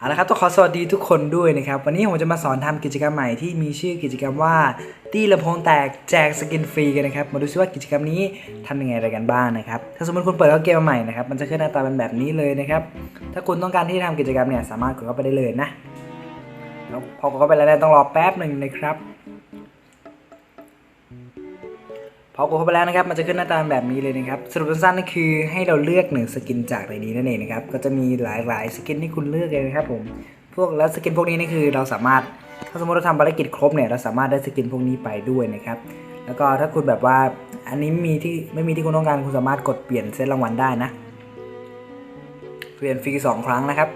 เอาละครับต้องขอสวัสดีทุกคนด้วยนะครับ วันนี้ผมจะมาสอนทำกิจกรรมใหม่ที่มีชื่อกิจกรรมว่า ตีลำโพงแตกแจกสกินฟรีกันนะครับ มาดูซิว่ากิจกรรมนี้ทำยังไงอะไรกันบ้างนะครับ ถ้าสมมติคุณเปิดเข้าเกมใหม่นะครับ มันจะขึ้นหน้าตาเป็นแบบนี้เลยนะครับ ถ้าคุณต้องการที่จะทำกิจกรรมเนี่ยสามารถกดเข้าไปได้เลยนะแล้วพอกดเข้าไปแล้วเนี่ยต้องรอแป๊บหนึ่งนะครับ พอกดเข้าไปแล้วนะครับมันจะขึ้นหน้าตาแบบนี้เลยนะครับสรุปสั้นๆก็คือให้เราเลือกหนึ่งสกินจากในนี้นั่นเองนะครับก็จะมีหลายๆสกินที่คุณเลือกเลยนะครับผมพวกแล้วสกินพวกนี้นี่คือเราสามารถถ้าสมมติเราทำภารกิจครบเนี่ยเราสามารถได้สกินพวกนี้ไปด้วยนะครับแล้วก็ถ้าคุณแบบว่าอันนี้มีที่ไม่มีที่คุณต้องการคุณสามารถกดเปลี่ยนเซตรางวัลได้นะเปลี่ยนฟรีสองครั้งนะครับ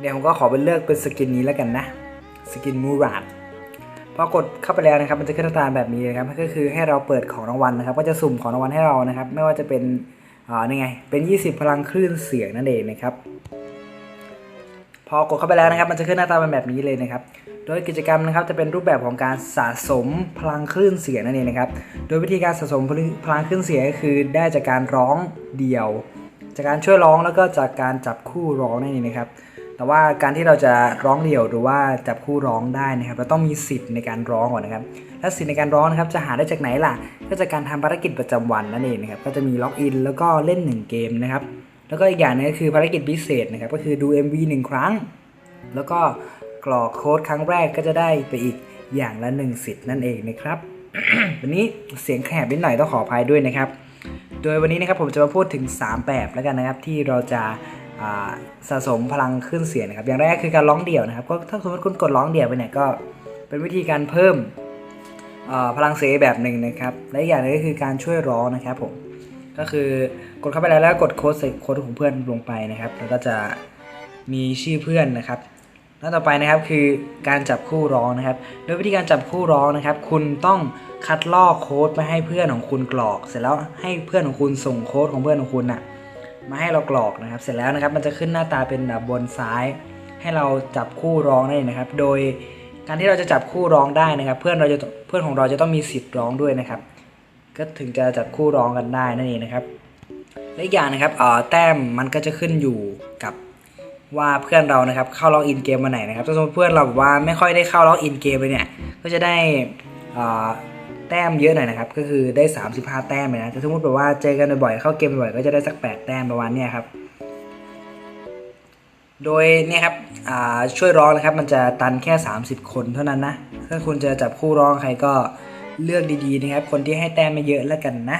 เดี๋ยวผมก็ขอเป็นเลือกเป็นสกินนี้แล้วกันนะสกินมูราด พอกดเข้าไปแล้วนะครับมันจะขึ้นหน้าตาแบบนี้เลยครับก็คือให้เราเปิดของรางวัลนะครับ ก็จะสุ่มของรางวัลให้เรานะครับ ไม่ว่าจะเป็นอ่านี่ไง เป็น 20 พลังคลื่นเสียงนั่นเองนะครับ พอกดเข้าไปแล้วนะครับ มันจะขึ้นหน้าตาเป็นแบบนี้เลยนะครับ โดยกิจกรรมนะครับจะเป็นรูปแบบของการสะสมพลังคลื่นเสียงนั่นเองนะครับ โดยวิธีการสะสมพลังคลื่นเสียงก็คือได้จากการร้องเดี่ยว จากการช่วยร้องแล้วก็จากการจับคู่ร้องนั่นเองนะครับ แต่ว่าการที่เราจะร้องเดี่ยวหรือว่าจับคู่ร้องได้นะครับ เราต้องมีสิทธิ์ในการร้องก่อนนะครับ และสิทธิ์ในการร้องนะครับจะหาได้จากไหนล่ะ ก็จากการทำภารกิจประจำวันนั่นเองนะครับ ก็จะมีล็อกอินแล้วก็เล่น 1 เกมนะครับ แล้วก็อีกอย่างหนึงก็คือภารกิจพิเศษนะครับ ก็คือดู MV 1 ครั้ง แล้วก็กรอกโค้ดครั้งแรกก็จะได้ไปอีกอย่างละ 1 สิทธิ์นั่นเองนะครับ วันนี้เสียงแขบนิดหน่อยต้องขออภัยด้วยนะครับ โดยวันนี้นะครับผมจะมาพูดถึง 3 แบบแล้วกันนะครับที่เราจะ สะสมพลังขึ้นเสียงนะครับ อย่างแรกคือการร้องเดี่ยวนะครับ ก็ถ้าสมมติคุณกดร้องเดี่ยวไปเนี่ยก็เป็นวิธีการเพิ่มพลังเสียงแบบหนึ่งนะครับ และอีกอย่างหนึงก็คือการช่วยร้องนะครับผม ก็คือกดเข้าไปแล้วแล้วกดโค้ดใส่โค้ดของเพื่อนลงไปนะครับ แล้วก็จะมีชื่อเพื่อนนะครับแล้วต่อไปนะครับคือการจับคู่ร้องนะครับ โดยวิธีการจับคู่ร้องนะครับ คุณต้องคัดลอกโค้ดมาให้เพื่อนของคุณกรอก เสร็จแล้วให้เพื่อนของคุณส่งโค้ดของเพื่อนของคุณน่ะ มาให้เรากรอกนะครับ เสร็จแล้วนะครับมันจะขึ้นหน้าตาเป็นแบบบนซ้าย ให้เราจับคู่ร้องได้นะครับ โดยการที่เราจะจับคู่ร้องได้นะครับ เพื่อนเราจะเพื่อนของเราจะต้องมีสิทธิ์ร้องด้วยนะครับ ก็ถึงจะจับคู่ร้องกันได้นั่นเองนะครับและอีกอย่างนะครับเอ่อแต้มมันก็จะขึ้นอยู่กับว่าเพื่อนเรานะครับเข้าล็อกอินเกมมาไหนนะครับถ้าสมมติเพื่อนเราแบบว่าไม่ค่อยได้เข้าล็อกอินเกมเลยเนี่ยก็จะได้อ่อ แต้มเยอะหน่อยนะครับ ก็คือได้ 35 แต้มเลยนะแต่สมมติแบบว่าเจอกันบ่อยๆเข้าเกมบ่อยก็จะได้สัก 8 แต้มประมาณนี้ครับ โดยเนี่ยครับช่วยร้องนะครับ มันจะตันแค่ 30 คนเท่านั้นนะ ถ้าคุณจะจับคู่ร้องใครก็เลือกดีๆนะครับ คนที่ให้แต้มไม่เยอะแล้วกันนะ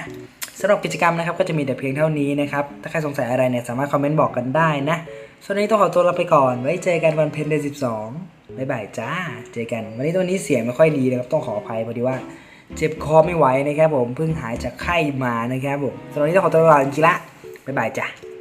สำหรับกิจกรรมนะครับก็จะมีแต่เพียงเท่านี้นะครับ ถ้าใครสงสัยอะไรเนี่ยสามารถคอมเมนต์บอกกันได้นะส่วนวันนี้ต้องขอตัวลาไปก่อน ไว้เจอกันวันเพ็ญเดือนสิบสองบ๊ายบายจ้า เจอกัน วันนี้ตัวนี้เสียงไม่ค่อยดีนะครับ ต้องขออภัยพอดีว่า เจ็บคอไม่ไหวนะครับผมเพิ่งหายจากไข้มานะครับผมสำหรับนนี้ต้องขอตัวลาจริงละบ๊ายบายจ้ะ